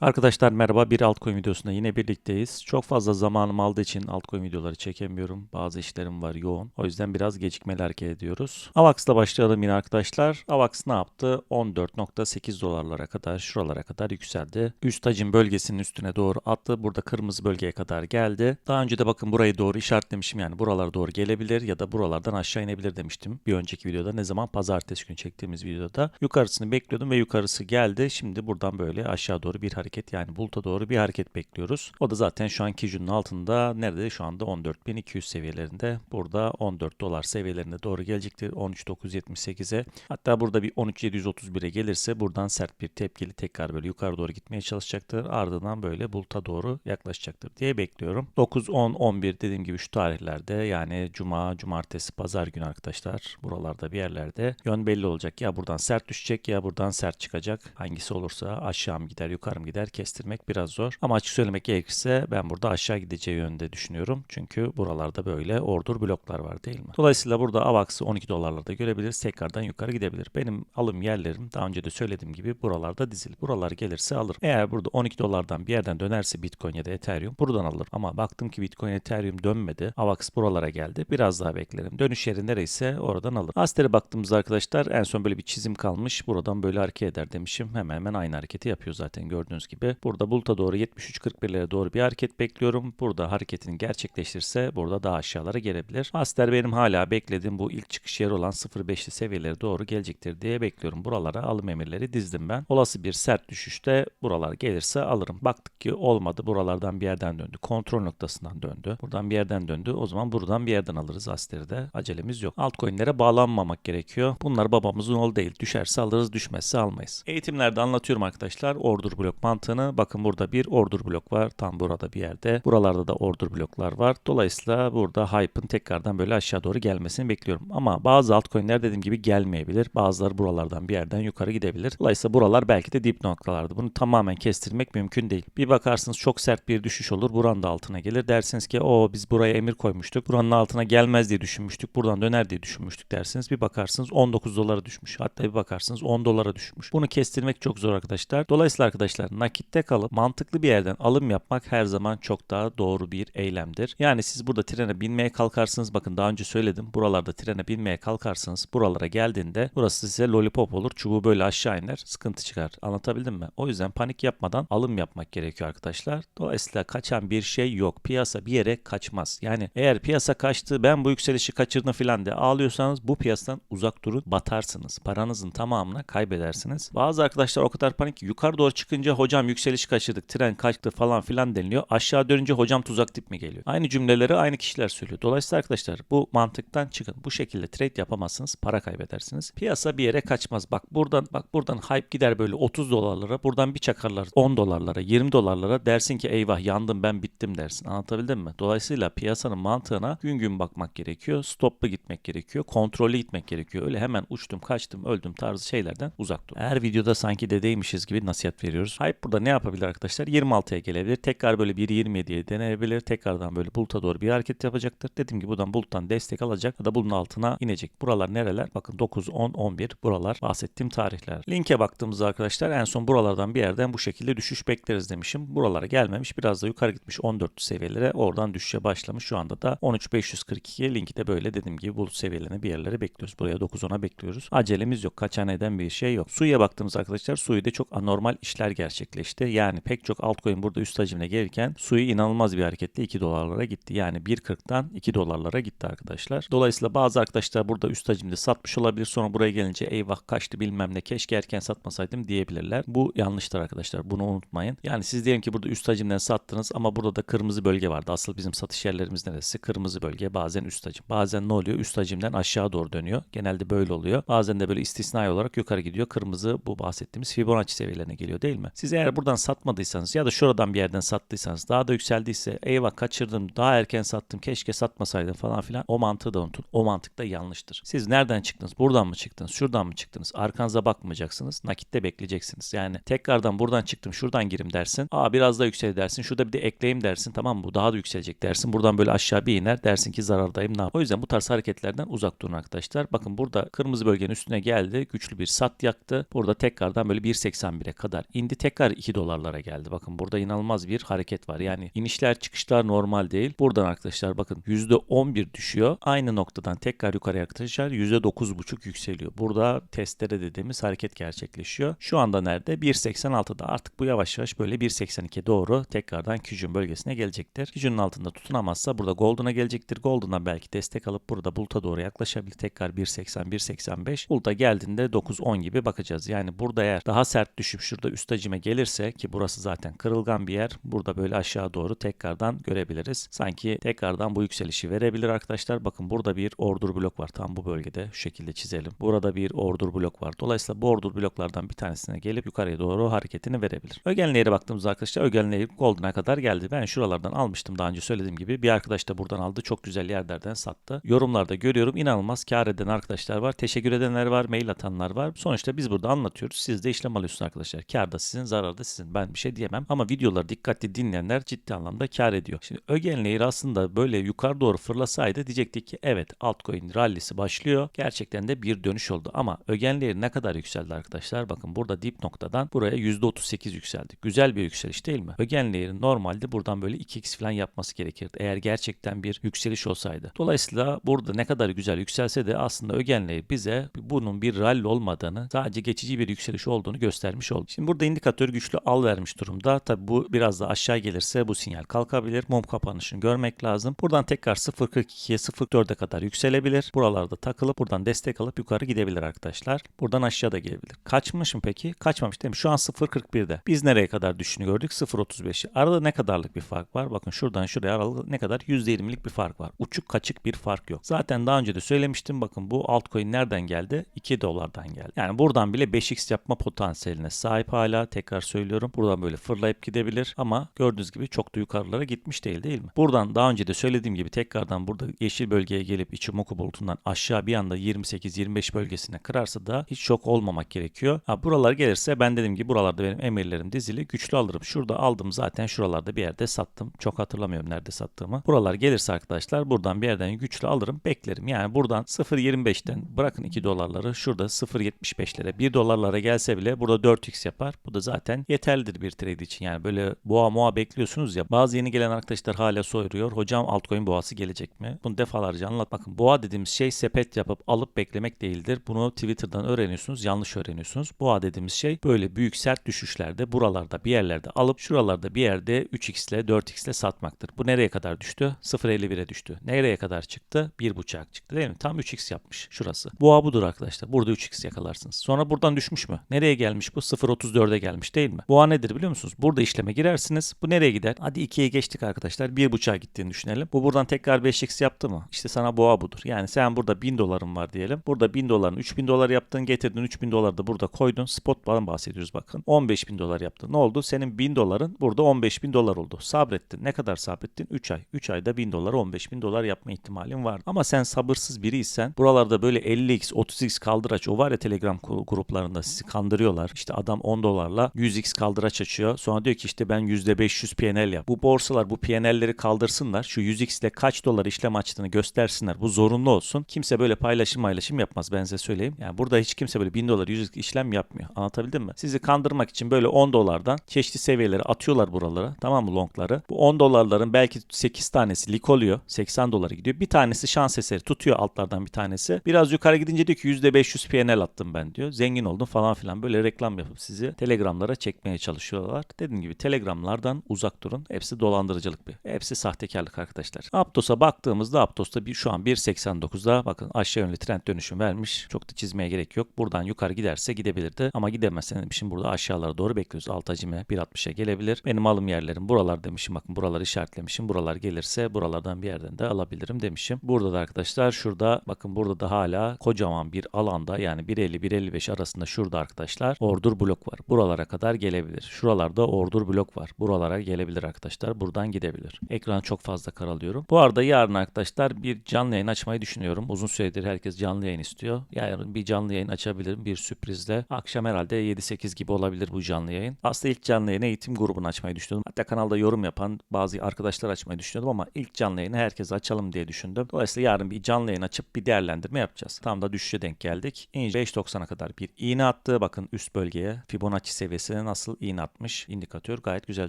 Arkadaşlar merhaba bir altcoin videosunda yine birlikteyiz. Çok fazla zamanım aldığı için altcoin videoları çekemiyorum. Bazı işlerim var yoğun. O yüzden biraz gecikmeli hareket ediyoruz. Avax'la başlayalım yine arkadaşlar. Avax ne yaptı? 14.8 dolarlara kadar şuralara kadar yükseldi. Üst hacim bölgesinin üstüne doğru attı. Burada kırmızı bölgeye kadar geldi. Daha önce de bakın burayı doğru işaretlemişim. Yani buralara doğru gelebilir ya da buralardan aşağı inebilir demiştim. Bir önceki videoda ne zaman? Pazartesi günü çektiğimiz videoda. Yukarısını bekliyordum ve yukarısı geldi. Şimdi buradan böyle aşağı doğru bir hareket yani buluta doğru bir hareket bekliyoruz. O da zaten şu an Kijun'un altında nerede şu anda 14.200 seviyelerinde. Burada 14 dolar seviyelerine doğru gelecektir. 13.978'e hatta burada bir 13.731'e gelirse buradan sert bir tepkili tekrar böyle yukarı doğru gitmeye çalışacaktır. Ardından böyle buluta doğru yaklaşacaktır diye bekliyorum. 9, 10, 11 dediğim gibi şu tarihlerde yani cuma, cumartesi, pazar günü arkadaşlar buralarda bir yerlerde yön belli olacak. Ya buradan sert düşecek ya buradan sert çıkacak. Hangisi olursa aşağı mı gider yukarı mı gider kestirmek biraz zor. Ama açık söylemek gerekirse ben burada aşağı gideceği yönde düşünüyorum. Çünkü buralarda böyle ordur bloklar var değil mi? Dolayısıyla burada AVAX'ı 12 dolarlarda görebiliriz. Tekrardan yukarı gidebilir. Benim alım yerlerim daha önce de söylediğim gibi buralarda dizil. Buralar gelirse alırım. Eğer burada 12 dolardan bir yerden dönerse Bitcoin ya da Ethereum buradan alırım. Ama baktım ki Bitcoin Ethereum dönmedi. AVAX buralara geldi. Biraz daha beklerim. Dönüş yeri nereyse oradan alırım. Aster'e baktığımızda arkadaşlar en son böyle bir çizim kalmış. Buradan böyle hareket eder demişim. Hemen hemen aynı hareketi yapıyor zaten gördüğünüz gibi. Burada buluta doğru 73.41'lere doğru bir hareket bekliyorum. Burada hareketini gerçekleştirse burada daha aşağılara gelebilir. Aster benim hala beklediğim bu ilk çıkış yeri olan 0.5'li seviyelere doğru gelecektir diye bekliyorum. Buralara alım emirleri dizdim ben. Olası bir sert düşüşte buralar gelirse alırım. Baktık ki olmadı. Buralardan bir yerden döndü. Kontrol noktasından döndü. Buradan bir yerden döndü. O zaman buradan bir yerden alırız Aster'de. Acelemiz yok. Altcoin'lere bağlanmamak gerekiyor. Bunlar babamızın oğlu değil. Düşerse alırız, düşmezse almayız. Eğitimlerde anlatıyorum arkadaşlar. Order blok mantığını. Bakın burada bir order blok var. Tam burada bir yerde. Buralarda da order bloklar var. Dolayısıyla burada hype'ın tekrardan böyle aşağı doğru gelmesini bekliyorum. Ama bazı altcoin'ler dediğim gibi gelmeyebilir. Bazıları buralardan bir yerden yukarı gidebilir. Dolayısıyla buralar belki de dip noktalardı. Bunu tamamen kestirmek mümkün değil. Bir bakarsınız çok sert bir düşüş olur. Buranın da altına gelir. Dersiniz ki o biz buraya emir koymuştuk. Buranın altına gelmez diye düşünmüştük. Buradan döner diye düşünmüştük dersiniz. Bir bakarsınız 19 dolara düşmüş. Hatta bir bakarsınız 10 dolara düşmüş. Bunu kestirmek çok zor arkadaşlar. Dolayısıyla arkadaşlar nakitte kalıp mantıklı bir yerden alım yapmak her zaman çok daha doğru bir eylemdir. Yani siz burada trene binmeye kalkarsınız. Bakın daha önce söyledim. Buralarda trene binmeye kalkarsınız. Buralara geldiğinde burası size lollipop olur. Çubuğu böyle aşağı iner. Sıkıntı çıkar. Anlatabildim mi? O yüzden panik yapmadan alım yapmak gerekiyor arkadaşlar. Dolayısıyla kaçan bir şey yok. Piyasa bir yere kaçmaz. Yani eğer piyasa kaçtı ben bu yükselişi kaçırdım filan diye ağlıyorsanız bu piyasadan uzak durun batarsınız. Paranızın tamamını kaybedersiniz. Bazı arkadaşlar o kadar panik yukarı doğru çıkınca hocam yükseliş kaçırdık tren kaçtı falan filan deniliyor. Aşağı dönünce hocam tuzak tip mi geliyor? Aynı cümleleri aynı kişiler söylüyor. Dolayısıyla arkadaşlar bu mantıktan çıkın. Bu şekilde trade yapamazsınız. Para kaybedersiniz. Piyasa bir yere kaçmaz. Bak buradan bak buradan hype gider böyle 30 dolarlara. Buradan bir çakarlar 10 dolarlara 20 dolarlara. Dersin ki eyvah yandım ben bittim dersin. Anlatabildim mi? Dolayısıyla piyasanın mantığına gün gün bakmak gerekiyor. Stoplu gitmek gerekiyor. Kontrollü gitmek gerekiyor. Öyle hemen uçtum kaçtım öldüm tarzı şeylerden uzak dur. Her videoda sanki dedeymişiz gibi nasihat veriyoruz. Hype burada ne yapabilir arkadaşlar? 26'ya gelebilir. Tekrar böyle 1.27'ye deneyebilir. Tekrardan böyle buluta doğru bir hareket yapacaktır. Dediğim gibi buradan buluttan destek alacak ya da bunun altına inecek. Buralar nereler? Bakın 9, 10, 11 buralar bahsettiğim tarihler. Linke baktığımızda arkadaşlar en son buralardan bir yerden bu şekilde düşüş bekleriz demişim. Buralara gelmemiş. Biraz da yukarı gitmiş 14 seviyelere. Oradan düşüşe başlamış. Şu anda da 13.542 linki de böyle dediğim gibi bulut seviyelerine bir yerlere bekliyoruz. Buraya 9-10'a bekliyoruz. Acelemiz yok. Kaçan eden bir şey yok. Suya baktığımız arkadaşlar Suyu çok anormal işler gerçekleşti. Yani pek çok altcoin burada üst hacimine gelirken Suyu inanılmaz bir hareketle 2 dolarlara gitti. Yani 1.40'dan 2 dolarlara gitti arkadaşlar. Dolayısıyla bazı arkadaşlar burada üst hacimde satmış olabilir. Sonra buraya gelince eyvah kaçtı bilmem ne keşke erken satmasaydım diyebilirler. Bu yanlıştır arkadaşlar. Bunu unutmayın. Yani siz diyelim ki burada üst hacimden sattınız ama burada da kırmızı bölge vardı. Asıl bizim satış yerlerimiz neresi? Kırmızı bölge bazen üst hacim. Bazen ne oluyor? Üst hacimden aşağı doğru dönüyor. Genelde böyle oluyor. Bazen de böyle istisnai olarak yukarı gidiyor. Kırmızı bu bahsettiğimiz Fibonacci seviyelerine geliyor değil mi? Siz eğer buradan satmadıysanız ya da şuradan bir yerden sattıysanız daha da yükseldiyse eyvah kaçırdım daha erken sattım keşke satmasaydım falan filan o mantığı da unutun. O mantık da yanlıştır. Siz nereden çıktınız? Buradan mı çıktınız? Şuradan mı çıktınız? Arkanıza bakmayacaksınız. Nakitte bekleyeceksiniz. Yani tekrardan buradan çıktım şuradan girim dersin. Aa biraz daha yüksel dersin. Şurada bir de ekleyeyim dersin. Tamam mı? Bu daha da yükselecek dersin. Buradan böyle aşağı bir iner dersin ki zarardayım ne yap? O yüzden bu tarz hareketlerden uzak durun arkadaşlar. Bakın burada kırmızı bölgenin üstüne geldi. Güçlü bir sat yaktı. Burada tekrardan böyle 1.81'e kadar indi. Tekrar tekrar 2 dolarlara geldi. Bakın burada inanılmaz bir hareket var. Yani inişler çıkışlar normal değil. Buradan arkadaşlar bakın %11 düşüyor. Aynı noktadan tekrar yukarıya arkadaşlar %9,5 yükseliyor. Burada testere dediğimiz hareket gerçekleşiyor. Şu anda nerede? 1.86'da. Artık bu yavaş yavaş böyle 1.82 doğru tekrardan Kijun bölgesine gelecektir. Kijun'un altında tutunamazsa burada Golden'a gelecektir. Golden'a belki destek alıp burada Bulut'a doğru yaklaşabilir. Tekrar 1.80 1.85. Bulut'a geldiğinde 9-10 gibi bakacağız. Yani burada eğer daha sert düşüp şurada üst hacime gelirse ki burası zaten kırılgan bir yer. Burada böyle aşağı doğru tekrardan görebiliriz. Sanki tekrardan bu yükselişi verebilir arkadaşlar. Bakın burada bir order blok var. Tam bu bölgede şu şekilde çizelim. Burada bir order blok var. Dolayısıyla bu order bloklardan bir tanesine gelip yukarıya doğru hareketini verebilir. Ögenley'e baktığımızda arkadaşlar Ögenley Golden'a kadar geldi. Ben şuralardan almıştım daha önce söylediğim gibi. Bir arkadaş da buradan aldı. Çok güzel yerlerden sattı. Yorumlarda görüyorum. inanılmaz kar eden arkadaşlar var. Teşekkür edenler var. Mail atanlar var. Sonuçta biz burada anlatıyoruz. Siz de işlem alıyorsunuz arkadaşlar. Kar da sizin, zarar da sizin. Ben bir şey diyemem. Ama videoları dikkatli dinleyenler ciddi anlamda kar ediyor. Şimdi Ögenley aslında böyle yukarı doğru fırlasaydı diyecektik ki evet altcoin rallisi başlıyor. Gerçekten de bir dönüş oldu. Ama Ögenley ne kadar yükseldi arkadaşlar? Bakın burada dip noktadan buraya %38 yükseldi. Güzel bir yükseliş değil mi? Ögenley'in normalde buradan böyle 2x falan yapması gerekirdi. Eğer gerçekten bir yükseliş olsaydı. Dolayısıyla burada ne kadar güzel yükselse de aslında Ögenley bize bunun bir rally olmadığını sadece geçici bir yükseliş olduğunu göstermiş oldu. Şimdi burada indikatör güçlü al vermiş durumda. Tabi bu biraz da aşağı gelirse bu sinyal kalkabilir. Mum kapanışını görmek lazım. Buradan tekrar 0.42'ye 0.4'e kadar yükselebilir. Buralarda takılıp buradan destek alıp yukarı gidebilir arkadaşlar. Buradan aşağıda gelebilir. Kaçmış mı peki? Kaçmamış değil mi? Şu an 0.41'de. Biz nereye kadar düştüğünü gördük? 0.35'i. Arada ne kadarlık bir fark var? Bakın şuradan şuraya aralık ne kadar? %20'lik bir fark var. Uçuk kaçık bir fark yok. Zaten daha önce de söylemiştim. Bakın bu altcoin nereden geldi? 2 dolardan geldi. Yani buradan bile 5x yapma potansiyeline sahip hala. Tekrar söylüyorum. Buradan böyle fırlayıp gidebilir ama gördüğünüz gibi çok da yukarılara gitmiş değil değil mi? Buradan daha önce de söylediğim gibi tekrardan burada yeşil bölgeye gelip Ichimoku bulutundan aşağı bir anda 28-25 bölgesine kırarsa da hiç şok olmamak gerekiyor. Ha, buralar gelirse ben dediğim gibi buralarda benim emirlerim dizili güçlü alırım. Şurada aldım zaten şuralarda bir yerde sattım. Çok hatırlamıyorum nerede sattığımı. Buralar gelirse arkadaşlar buradan bir yerden güçlü alırım beklerim. Yani buradan 0.25'ten bırakın 2 dolarları şurada 0.75'lere 1 dolarlara gelse bile burada 4x yapar. Bu da zaten yeterlidir bir trade için. Yani böyle boğa moğa bekliyorsunuz ya. Bazı yeni gelen arkadaşlar hala soruyor. Hocam altcoin boğası gelecek mi? Bunu defalarca anlat. Bakın boğa dediğimiz şey sepet yapıp alıp beklemek değildir. Bunu Twitter'dan öğreniyorsunuz. Yanlış öğreniyorsunuz. Boğa dediğimiz şey böyle büyük sert düşüşlerde buralarda bir yerlerde alıp şuralarda bir yerde 3x ile 4x ile satmaktır. Bu nereye kadar düştü? 0.51'e düştü. Nereye kadar çıktı? 1.5'a çıktı değil mi? Tam 3x yapmış şurası. Boğa budur arkadaşlar. Burada 3x yakalarsınız. Sonra buradan düşmüş mü? Nereye gelmiş bu? 0.34'e gelmiş değil mi? Boğa nedir biliyor musunuz? Burada işleme girersiniz. Bu nereye gider? Hadi 2'ye geçtik arkadaşlar. 1.5'a gittiğini düşünelim. Bu buradan tekrar 5x yaptı mı? İşte sana boğa budur. Yani sen burada 1000 doların var diyelim. Burada 1000 doların 3000 dolar yaptın getirdin 3000 dolar da burada koydun. Spot falan bahsediyoruz bakın. 15 bin dolar yaptı. Ne oldu? Senin 1000 doların burada 15 bin dolar oldu. Sabrettin. Ne kadar sabrettin? 3 ay. 3 ayda 1000 dolar 15 bin dolar yapma ihtimalin var. Ama sen sabırsız biriysen buralarda böyle 50x 30x kaldıraç o var ya telegram gruplarında sizi kandırıyorlar. İşte adam 10 dolarla 100x kaldıraç açıyor. Sonra diyor ki işte ben %500 PNL yap. Bu borsalar bu PNL'leri kaldırsınlar. Şu 100x ile kaç dolar işlem açtığını göstersinler. Bu zorunlu olsun. Kimse böyle paylaşım paylaşım yapmaz ben size söyleyeyim. Yani burada hiç kimse böyle 1000 dolar 100 işlem yapmıyor. Anlatabildim mi? Sizi kandırmak için böyle 10 dolardan çeşitli seviyeleri atıyorlar buralara. Tamam mı longları? Bu 10 dolarların belki 8 tanesi lik oluyor. 80 dolara gidiyor. Bir tanesi şans eseri tutuyor altlardan bir tanesi. Biraz yukarı gidince diyor ki %500 PNL attım ben diyor. Zengin oldum falan filan. Böyle reklam yapıp sizi telegramlara çekmeye çalışıyorlar. Dediğim gibi telegramlardan uzak durun. Hepsi dolandırıcılık bir. Hepsi sahtekarlık arkadaşlar. Aptos'a baktığımızda Aptos'ta bir, şu an 1.89'da bakın aşağı yönlü trend dönüşüm vermiş. Çok da çizmeye gerek yok. Buradan yukarı giderse gidebilirdi. Ama gidemezse demişim burada aşağılara doğru bekliyoruz. Alt hacime 1.60'a gelebilir. Benim alım yerlerim buralar demişim. Bakın buraları işaretlemişim. Buralar gelirse buralardan bir yerden de alabilirim demişim. Burada da arkadaşlar şurada bakın burada da hala kocaman bir alanda yani 1.50-1.55 arasında şurada arkadaşlar ordur blok var. Buralara kadar gelebilir. Şuralarda ordur blok var. Buralara gelebilir arkadaşlar. Buradan gidebilir. Ekranı çok fazla karalıyorum. Bu arada yarın arkadaşlar bir canlı yayın açmayı düşünüyorum. Uzun süredir herkes canlı yayın istiyor. Yarın bir canlı yayın açabilirim bir sürprizle. Akşam herhalde 7-8 gibi olabilir bu canlı yayın. Aslında ilk canlı yayını eğitim grubunu açmayı düşünüyordum. Hatta kanalda yorum yapan bazı arkadaşlar açmayı düşünüyordum ama ilk canlı yayını herkese açalım diye düşündüm. Dolayısıyla yarın bir canlı yayın açıp bir değerlendirme yapacağız. Tam da düşüşe denk geldik. İnce 5.90'a kadar bir iğne attı. Bakın üst bölgeye Fibonacci seviyesine seviyesine nasıl iğne atmış indikatör gayet güzel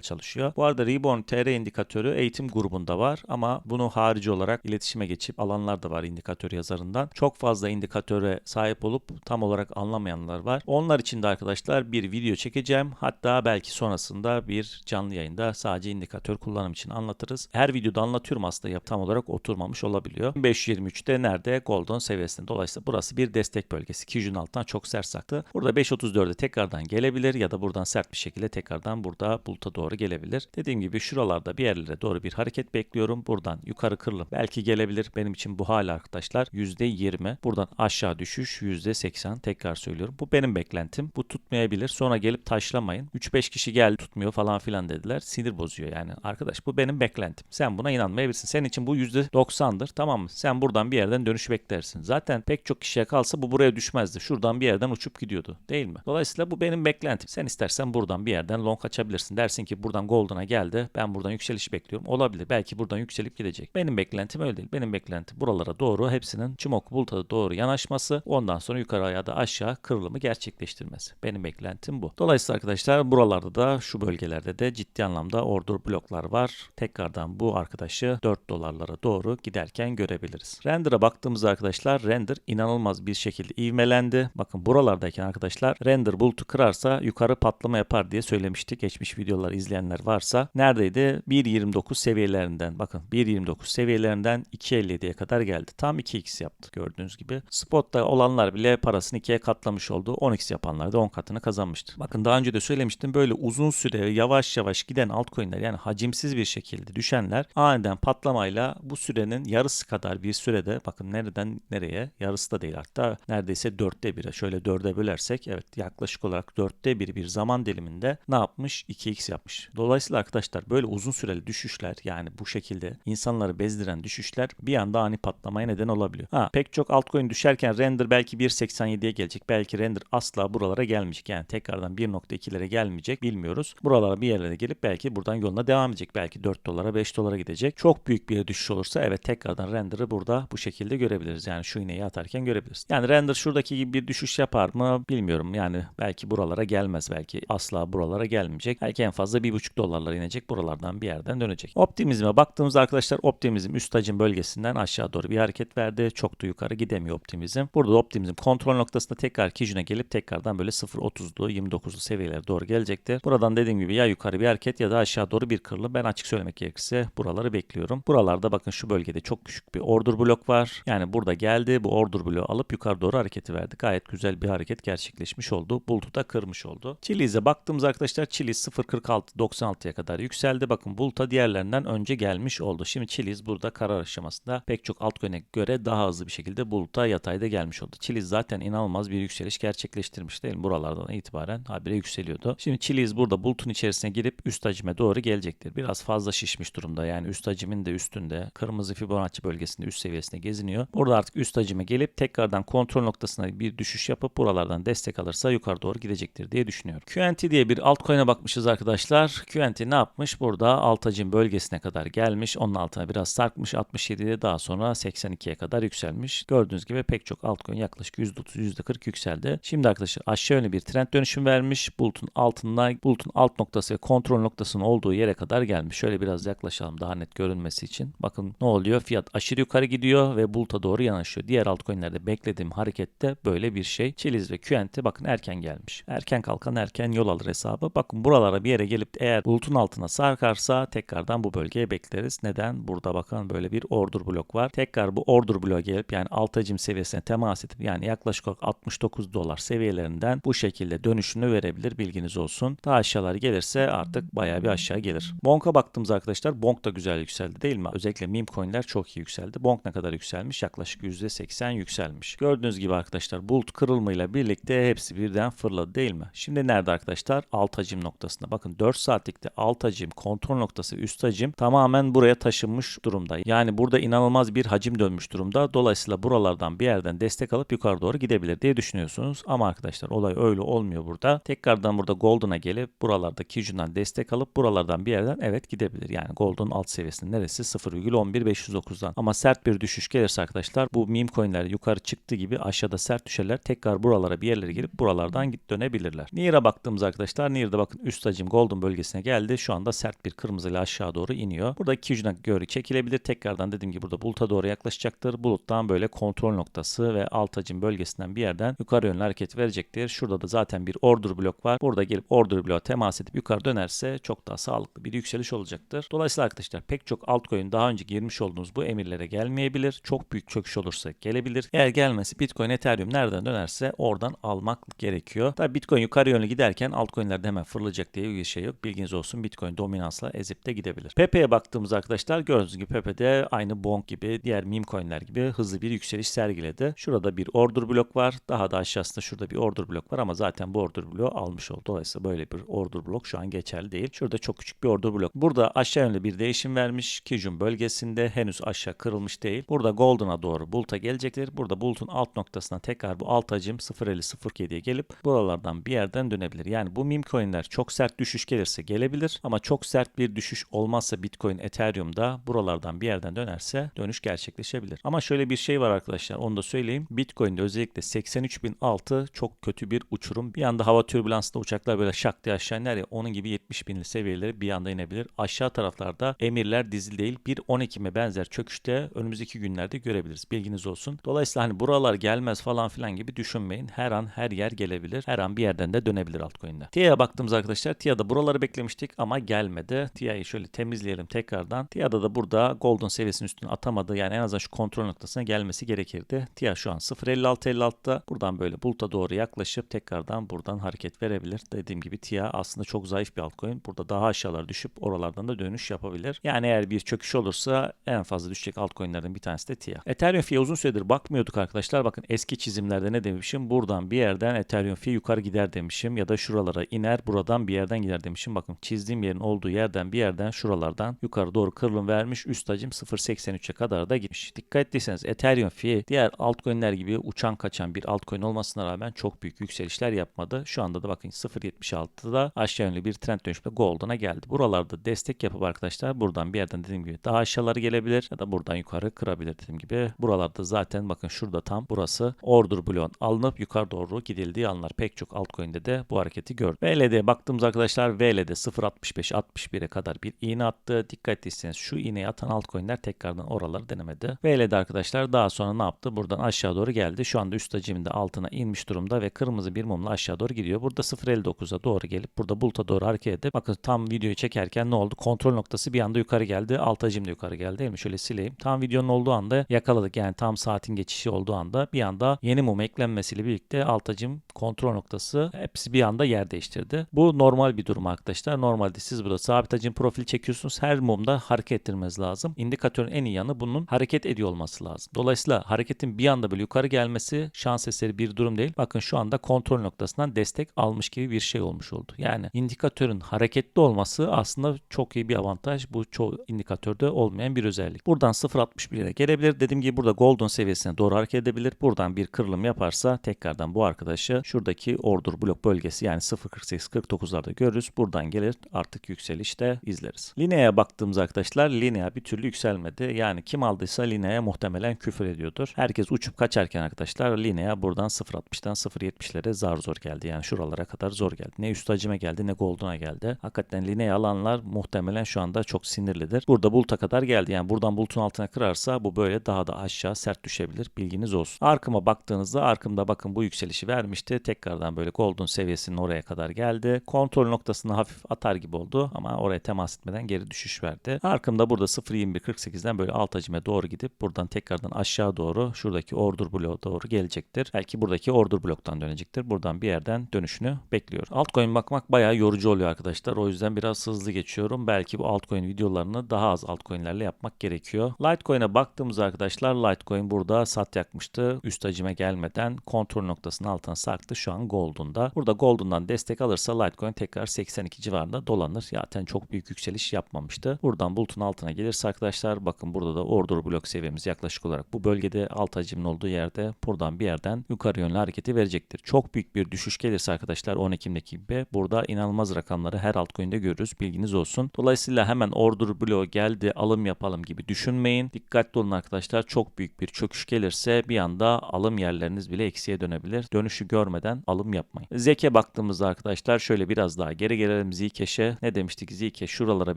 çalışıyor. Bu arada Reborn TR indikatörü eğitim grubunda var ama bunu harici olarak iletişime geçip alanlar da var indikatör yazarından. Çok fazla indikatöre sahip olup tam olarak anlamayanlar var. Onlar için de arkadaşlar bir video çekeceğim. Hatta belki sonrasında bir canlı yayında sadece indikatör kullanım için anlatırız. Her videoda anlatıyorum aslında tam olarak oturmamış olabiliyor. 5.23'te nerede? Golden seviyesinde. Dolayısıyla burası bir destek bölgesi. Kijun altından çok sert saktı. Burada 5.34'e tekrardan gelebilir ya da buradan sert bir şekilde tekrardan burada buluta doğru gelebilir. Dediğim gibi şuralarda bir yerlere doğru bir hareket bekliyorum. Buradan yukarı kırılım belki gelebilir. Benim için bu hala arkadaşlar %20. Buradan aşağı düşüş %80. Tekrar söylüyorum. Bu benim beklentim. Bu tutmayabilir. Sonra gelip taşlamayın. 3-5 kişi geldi tutmuyor falan filan dediler. Sinir bozuyor yani. Arkadaş bu benim beklentim. Sen buna inanmayabilirsin. Senin için bu %90'dır. Tamam mı? Sen buradan bir yerden dönüş beklersin. Zaten pek çok kişiye kalsa bu buraya düşmezdi. Şuradan bir yerden uçup gidiyordu. Değil mi? Dolayısıyla bu benim beklentim. Sen istersen buradan bir yerden long açabilirsin. Dersin ki buradan golden'a geldi. Ben buradan yükseliş bekliyorum. Olabilir. Belki buradan yükselip gidecek. Benim beklentim öyle değil. Benim beklentim buralara doğru hepsinin Çimok Bulut'a doğru yanaşması. Ondan sonra yukarı ya da aşağı kırılımı gerçekleştirmesi. Benim beklentim bu. Dolayısıyla arkadaşlar buralarda da şu bölgelerde de ciddi anlamda order bloklar var. Tekrardan bu arkadaşı 4 dolarlara doğru giderken görebiliriz. Render'a baktığımız arkadaşlar render inanılmaz bir şekilde ivmelendi. Bakın buralardayken arkadaşlar render bulutu kırarsa yukarı patlama yapar diye söylemiştik. Geçmiş videoları izleyenler varsa. Neredeydi? 1.29 seviyelerinden. Bakın 1.29 seviyelerinden 2.57'ye kadar geldi. Tam 2x yaptı gördüğünüz gibi. Spot'ta olanlar bile parasını 2'ye katlamış oldu. 10x yapanlar da 10 katını kazanmıştı. Bakın daha önce de söylemiştim. Böyle uzun süre yavaş yavaş giden altcoin'ler yani hacimsiz bir şekilde düşenler aniden patlamayla bu sürenin yarısı kadar bir sürede bakın nereden nereye yarısı da değil hatta neredeyse dörtte bire şöyle dörde bölersek evet yaklaşık olarak dörtte bir bir zaman diliminde ne yapmış 2x yapmış. Dolayısıyla arkadaşlar böyle uzun süreli düşüşler yani bu şekilde insanları bezdiren düşüşler bir anda ani patlamaya neden olabiliyor. Ha pek çok altcoin düşerken render belki 1.87'ye gelecek. Belki render asla buralara gelmeyecek. Yani tekrardan 1.2'lere gelmeyecek bilmiyoruz. Buralara bir yerlere gelip belki buradan yoluna devam edecek. Belki 4 dolara 5 dolara gidecek. Çok büyük bir düşüş olursa evet tekrardan render'ı burada bu şekilde görebiliriz. Yani şu iğneyi atarken görebiliriz. Yani render şuradaki gibi bir düşüş yapar mı bilmiyorum. Yani belki buralara gelmez. Belki asla buralara gelmeyecek. Belki en fazla 1.5 dolarlara inecek. Buralardan bir yerden dönecek. Optimizme baktığımızda arkadaşlar optimizm üst hacim bölgesinden aşağı doğru bir hareket verdi. Çok da yukarı gidemiyor optimizm. Burada optimizm kontrol noktasında tekrar Kijun'a gelip tekrardan böyle 0.30'lu 29'lu seviyelere doğru gelecektir. Buradan dediğim gibi ya yukarı bir hareket ya da aşağı doğru bir kırılım. Ben açık söylemek gerekirse buraları bekliyorum. Buralarda bakın şu bölgede çok küçük bir order blok var. Yani burada geldi bu order bloğu alıp yukarı doğru hareketi verdi. Gayet güzel bir hareket gerçekleşmiş oldu. Bulut'u da kırmış oldu. Chili's'e baktığımız arkadaşlar Chili's 0.46-96'ya kadar yükseldi. Bakın Bulut'a diğerlerinden önce gelmiş oldu. Şimdi Chili's burada karar aşamasında pek çok altcoin'e göre daha hızlı bir şekilde Bulut'a yatayda gelmiş oldu. Chili's zaten inanılmaz bir yükseliş gerçekleştirmiş değil mi? Buralardan itibaren habire yükseliyordu. Şimdi Chili's burada Bulut'un içerisine girip üst hacime doğru gelecektir. Biraz fazla şişmiş durumda. Yani üst hacimin de üstünde. Kırmızı Fibonacci bölgesinde üst seviyesinde geziniyor. Burada artık üst hacime gelip tekrardan kontrol noktasına bir düşüş yapıp buralardan destek alırsa yukarı doğru gidecektir diye düşünüyorum. QNT diye bir altcoin'e bakmışız arkadaşlar. QNT ne yapmış? Burada alt hacim bölgesine kadar gelmiş. Onun altına biraz sarkmış. 67'de daha sonra 82'ye kadar yükselmiş. Gördüğünüz gibi pek çok altcoin yaklaşık %30 %40 yükseldi. Şimdi arkadaşlar aşağı yönlü bir trend dönüşüm vermiş. Bulutun altında bulutun alt noktası ve kontrol noktasının olduğu yere kadar gelmiş. Şöyle biraz yaklaşalım daha net görünmesi için. Bakın ne oluyor? Fiyat aşırı yukarı gidiyor ve buluta doğru yanaşıyor. Diğer altcoin'lerde beklediğim harekette böyle bir şey. Chiliz ve QNT bakın erken gelmiş. Erken kalkan erken yol alır hesabı. Bakın buralara bir yere gelip eğer bulutun altına sarkarsa tekrardan bu bölgeye bekleriz. Neden? Burada bakın böyle bir order blok var. Tekrar bu order bloğa gelip yani alt hacim seviyesine temas edip yani yaklaşık olarak 69 dolar seviyelerinden bu şekilde dönüşünü verebilir. Bilginiz olsun. Daha aşağılar gelirse artık bayağı bir aşağı gelir. Bonk'a baktığımız arkadaşlar Bonk da güzel yükseldi değil mi? Özellikle meme coin'ler çok iyi yükseldi. Bonk ne kadar yükselmiş? Yaklaşık %80 yükselmiş. Gördüğünüz gibi arkadaşlar bulut kırılmayla birlikte hepsi birden fırladı değil mi? Şimdi nerede arkadaşlar? Alt hacim noktasında. Bakın 4 saatlikte alt hacim, kontrol noktası, üst hacim tamamen buraya taşınmış durumda. Yani burada inanılmaz bir hacim dönmüş durumda. Dolayısıyla buralardan bir yerden destek alıp yukarı doğru gidebilir diye düşünüyorsunuz. Ama arkadaşlar olay öyle olmuyor burada. Tekrardan burada Golden'a gelip buralarda Kijun'dan destek alıp buralardan bir yerden evet gidebilir. Yani Golden alt seviyesinin neresi? 0,11509'dan. Ama sert bir düşüş gelirse arkadaşlar bu meme coin'ler yukarı çıktı gibi aşağıda sert düşerler. Tekrar buralara bir yerlere gelip buralardan git dönebilirler. Nira baktığımız arkadaşlar Near'da bakın üst hacim golden bölgesine geldi. Şu anda sert bir kırmızıyla aşağı doğru iniyor. Burada iki ucuna göre çekilebilir. Tekrardan dediğim gibi burada buluta doğru yaklaşacaktır. Buluttan böyle kontrol noktası ve alt hacim bölgesinden bir yerden yukarı yönlü hareket verecektir. Şurada da zaten bir order blok var. Burada gelip order bloğa temas edip yukarı dönerse çok daha sağlıklı bir yükseliş olacaktır. Dolayısıyla arkadaşlar pek çok altcoin daha önce girmiş olduğunuz bu emirlere gelmeyebilir. Çok büyük çöküş olursa gelebilir. Eğer gelmesi Bitcoin, Ethereum nereden dönerse oradan almak gerekiyor. Tabi Bitcoin yukarı yönlü giderken altcoin'ler de hemen fırlayacak diye bir şey yok. Bilginiz olsun Bitcoin dominansla ezip de gidebilir. Pepe'ye baktığımız arkadaşlar gördüğünüz gibi Pepe'de aynı Bonk gibi diğer meme coin'ler gibi hızlı bir yükseliş sergiledi. Şurada bir order blok var. Daha da aşağısında şurada bir order blok var ama zaten bu order bloğu almış oldu. Dolayısıyla böyle bir order blok şu an geçerli değil. Şurada çok küçük bir order blok. Burada aşağı yönlü bir değişim vermiş. Kijun bölgesinde henüz aşağı kırılmış değil. Burada Golden'a doğru Bulut'a gelecektir. Burada Bulut'un alt noktasına tekrar bu alt hacim 0.50-0.7'ye gelip buralardan bir yerden dönebilir. Yani bu meme coin'ler çok sert düşüş gelirse gelebilir ama çok sert bir düşüş olmazsa Bitcoin, Ethereum'da buralardan bir yerden dönerse dönüş gerçekleşebilir. Ama şöyle bir şey var arkadaşlar onu da söyleyeyim. Bitcoin'de özellikle 83.006 çok kötü bir uçurum. Bir anda hava türbülansında uçaklar böyle şak diye aşağı iner ya onun gibi 70.000'li seviyeleri bir anda inebilir. Aşağı taraflarda emirler dizil değil. Bir 12'me benzer çöküşte önümüzdeki günlerde görebiliriz. Bilginiz olsun. Dolayısıyla hani buralar gelmez falan filan gibi düşünmeyin. Her an her yer gelebilir. Her an bir yerden de dönebilir altcoin'de. TIA'ya baktığımız arkadaşlar TIA'da buraları beklemiştik ama gelmedi. TIA'yı şöyle temizleyelim tekrardan. TIA'da da burada golden seviyesinin üstüne atamadı. Yani en azından şu kontrol noktasına gelmesi gerekirdi. TIA şu an 0.56-56'da. Buradan böyle buluta doğru yaklaşıp tekrardan buradan hareket verebilir. Dediğim gibi TIA aslında çok zayıf bir altcoin. Burada daha aşağılar düşüp oralardan da dönüş yapabilir. Yani eğer bir çöküş olursa en fazla düşecek altcoin'lerden bir tanesi de TIA. Ethereum fee uzun süredir bakmıyorduk arkadaşlar. Bakın eski çizimlerde ne demişim? Buradan bir yerden Ethereum fee yukarı gider demişim ya da şuralara iner buradan bir yerden gider demişim. Bakın çizdiğim yerin olduğu yerden bir yerden şuralardan yukarı doğru kırılım vermiş. Üst hacim 0.83'e kadar da gitmiş. Dikkat ettiyseniz Ethereum fee diğer altcoin'ler gibi uçan kaçan bir altcoin olmasına rağmen çok büyük yükselişler yapmadı. Şu anda da bakın 0.76'da aşağı yönlü bir trend dönüşme Golden'a geldi. Buralarda destek yapıp arkadaşlar buradan bir yerden dediğim gibi daha aşağıları gelebilir ya da buradan yukarı kırabilir dediğim gibi. Buralarda zaten bakın şurada tam burası order bloğun alınıp yukarı doğru gidildiği anlar. Pek çok altcoin'de de bu hareketi gördük. VLD'ye baktığımız arkadaşlar VLD 0.65-61'e kadar bir iğne attı. Dikkat ettiyseniz şu iğneyi atan altcoin'ler tekrardan oraları denemedi. VLD arkadaşlar daha sonra ne yaptı? Buradan aşağı doğru geldi. Şu anda üst haciminde altına inmiş durumda ve kırmızı bir mumla aşağı doğru gidiyor. Burada 0.59'a doğru gelip burada buluta doğru hareket edip bakın tam videoyu çekerken ne oldu? Kontrol noktası bir anda yukarı geldi. Alt hacim de yukarı geldi değil? Şöyle sileyim. Tam videonun olduğu anda yakaladık. Yani tam saatin geçişi olduğu anda bir anda yeni mum eklenmesiyle birlikte alt hacim kontrol noktası hepsi bir anda yer değiştirdi. Bu normal bir durum arkadaşlar. Normalde siz burada sabit hacim profil çekiyorsunuz. Her mumda hareket ettirmeniz lazım. İndikatörün en iyi yanı bunun hareket ediyor olması lazım. Dolayısıyla hareketin bir anda böyle yukarı gelmesi şans eseri bir durum değil. Bakın şu anda kontrol noktasından destek almış gibi bir şey olmuş oldu. Yani indikatörün hareketli olması aslında çok iyi bir avantaj. Bu çoğu indikatörde olmayan bir özellik. Buradan 0.61'e gelebilir. Dediğim gibi burada golden seviyesine doğru hareket edebilir. Buradan bir kırılım yaparsa tekrardan bu arkadaşı şuradaki order blok bölgesi yani 0.48-49'larda görürüz. Buradan gelir artık yükselişte izleriz. Linea'ya baktığımız arkadaşlar Linea bir türlü yükselmedi. Yani kim aldıysa Linea'ya muhtemelen küfür ediyordur. Herkes uçup kaçarken arkadaşlar Linea buradan 0.60'dan 0.70'lere zar zor geldi. Yani şuralara kadar zor geldi. Ne üst hacime geldi ne Golden'a geldi. Hakikaten Linea alanlar muhtemelen şu anda çok sinirlidir. Burada Bulut'a kadar geldi. Yani buradan Bulut'un altına kırarsa bu böyle daha da aşağı sert düşebilir. Bilginiz olsun. Arkıma baktığınızda arkımda bakın bu yükselişi vermişti. Tekrardan böyle Golden seviyesinin oraya kadar geldi. Kontrol noktasını hafif atar gibi oldu ama oraya temas etmeden geri düşüş verdi. Arkımda burada 0.21.48'den böyle alt hacime doğru gidip buradan tekrardan aşağı doğru şuradaki order bloğa doğru gelecektir. Belki buradaki order bloktan dönecektir. Buradan bir yerden dönüşünü bekliyor. Altcoin bakmak bayağı yorucu oluyor arkadaşlar. O yüzden biraz hızlı geçiyorum. Belki bu altcoin videolarını daha az altcoin'lerle yapmak gerekiyor. Litecoin'e baktığımız arkadaşlar Litecoin burada sat yakmıştı. Üst hacime gelmeden kontrol noktasının altına sarktı. Şu an Golden'da. Burada Golden'dan destek alırsa Litecoin tekrar 82 civarında dolanır. Zaten çok büyük yükseliş yapmamıştı. Buradan bulutun altına gelirse arkadaşlar bakın burada da order blok seviyemiz yaklaşık olarak bu bölgede alt hacmin olduğu yerde buradan bir yerden yukarı yönlü hareketi verecektir. Çok büyük bir düşüş gelirse arkadaşlar 10 Ekim'deki gibi burada inanılmaz rakamları her altcoin'de görürüz. Bilginiz olsun. Dolayısıyla hemen order bloğu geldi alım yapalım gibi düşünmeyin. Dikkatli olun arkadaşlar. Çok büyük bir çöküş gelirse bir anda alım yerleriniz bile eksiye dönebilir. Dönüşü görmeden alım yapmayın. Zeke bak baktığımızda arkadaşlar şöyle biraz daha geri gelelim Zcash'e. Ne demiştik Zcash şuralara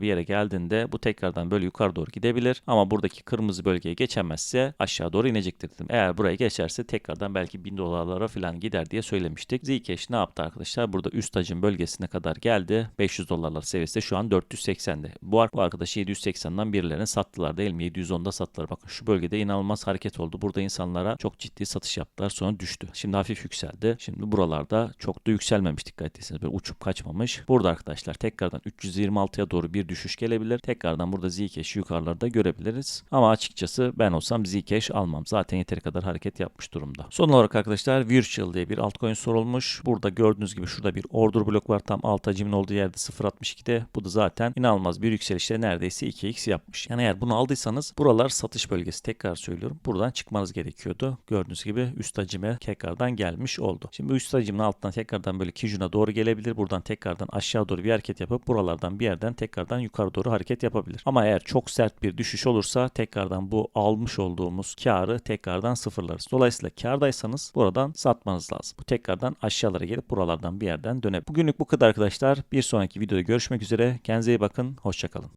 bir yere geldiğinde bu tekrardan böyle yukarı doğru gidebilir. Ama buradaki kırmızı bölgeye geçemezse aşağı doğru inecektir dedim. Eğer buraya geçerse tekrardan belki 1000 dolarlara falan gider diye söylemiştik. Zcash ne yaptı arkadaşlar? Burada üst hacim bölgesine kadar geldi. 500 dolarlar seviyesinde şu an 480'de. Bu ar- bu arkadaşı 780'den birilerine sattılar değil mi? 710'da sattılar. Bakın şu bölgede inanılmaz hareket oldu. Burada insanlara çok ciddi satış yaptılar. Sonra düştü. Şimdi hafif yükseldi. Şimdi buralarda çok da yükselmemiş dikkat etseniz. Böyle uçup kaçmamış. Burada arkadaşlar tekrardan 326'ya doğru bir düşüş gelebilir. Tekrardan burada Zcash yukarılarda görebiliriz. Ama açıkçası ben olsam Zcash almam. Zaten yeteri kadar hareket yapmış durumda. Son olarak arkadaşlar Virtual diye bir altcoin sorulmuş. Burada gördüğünüz gibi şurada bir order blok var. Tam alt hacmin olduğu yerde 0.62'de. Bu da zaten inanılmaz bir yükselişte neredeyse 2x yapmış. Yani eğer bunu aldıysanız buralar satış bölgesi. Tekrar söylüyorum. Buradan çıkmanız gerekiyordu. Gördüğünüz gibi üst hacime tekrardan gelmiş oldu. Şimdi üst hacimin altından tekrardan böyle Kijun'a doğru gelebilir. Buradan tekrardan aşağı doğru bir hareket yapıp buralardan bir yerden tekrardan yukarı doğru hareket yapabilir. Ama eğer çok sert bir düşüş olursa tekrardan bu almış olduğumuz karı tekrardan sıfırlarız. Dolayısıyla kardaysanız buradan satmanız lazım. Bu tekrardan aşağılara gelip buralardan bir yerden dönebilir. Bugünlük bu kadar arkadaşlar. Bir sonraki videoda görüşmek üzere. Kendinize iyi bakın. Hoşçakalın.